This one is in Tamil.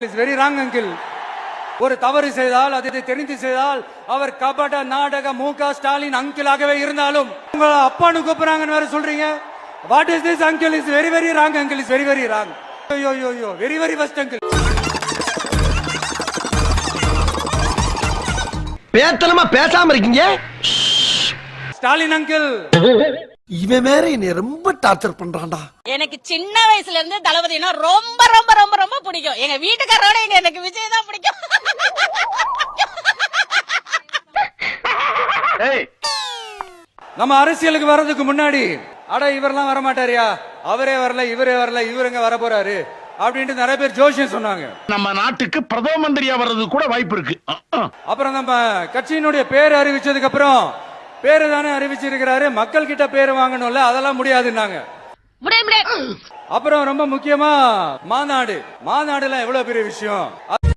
இஸ் வெரி ராங் அங்கிள் ஒரு தவறு செய்தால் அதை தெரிந்து செய்தால் அவர் கபட நாடக மு க ஸ்டாலின் அங்கிளாகவே இருந்தாலும் உங்க அப்பான்னு கூப்பிடுறாங்கன்னு வேற சொல்றீங்க? What is this uncle is very very wrong uncle is very very wrong ஐயோ ஐயோ ஐயோ வெரி வெரி ஃபர்ஸ்ட் அங்கிள் பேத்தனமா பேசாம இருக்கீங்க? ஸ்டாலின் அங்கிள் இவன் வேற என்னை ரொம்ப டார்ச்சர் பண்றான்டா. எனக்கு சின்ன வயசுல இருந்து தளபதினா ரொம்ப ரொம்ப ரொம்ப பிடிக்கும் எங்க வீட்டுக்காரோட எங்க எனக்கு விஜய் தான் பிடிக்கும். நம்ம அரசியலுக்கு வர்றதுக்கு முன்னாடி அட இவரெல்லாம் வர மாட்டாரியா அவரே வரல இவரே வரல இவருங்க வர போறாரு? அப்படின்ட்டு நிறைய பேர் ஜோசியம் சொன்னாங்க. நம்ம நாட்டுக்கு பிரதம மந்திரியா வர்றது கூட வாய்ப்பு இருக்கு. அப்புறம் நம்ம கட்சியினுடைய பேர் அறிவிச்சதுக்கு அப்புறம் பேரு தானே அறிவிச்சிருக்கிறாரு. மக்கள் கிட்ட பேர் வாங்கணும்ல அதெல்லாம் முடியாதுன்னாங்க. அப்புறம் ரொம்ப முக்கியமா மாநாடு. மாநாடுலாம் எவ்வளவு பெரிய விஷயம்?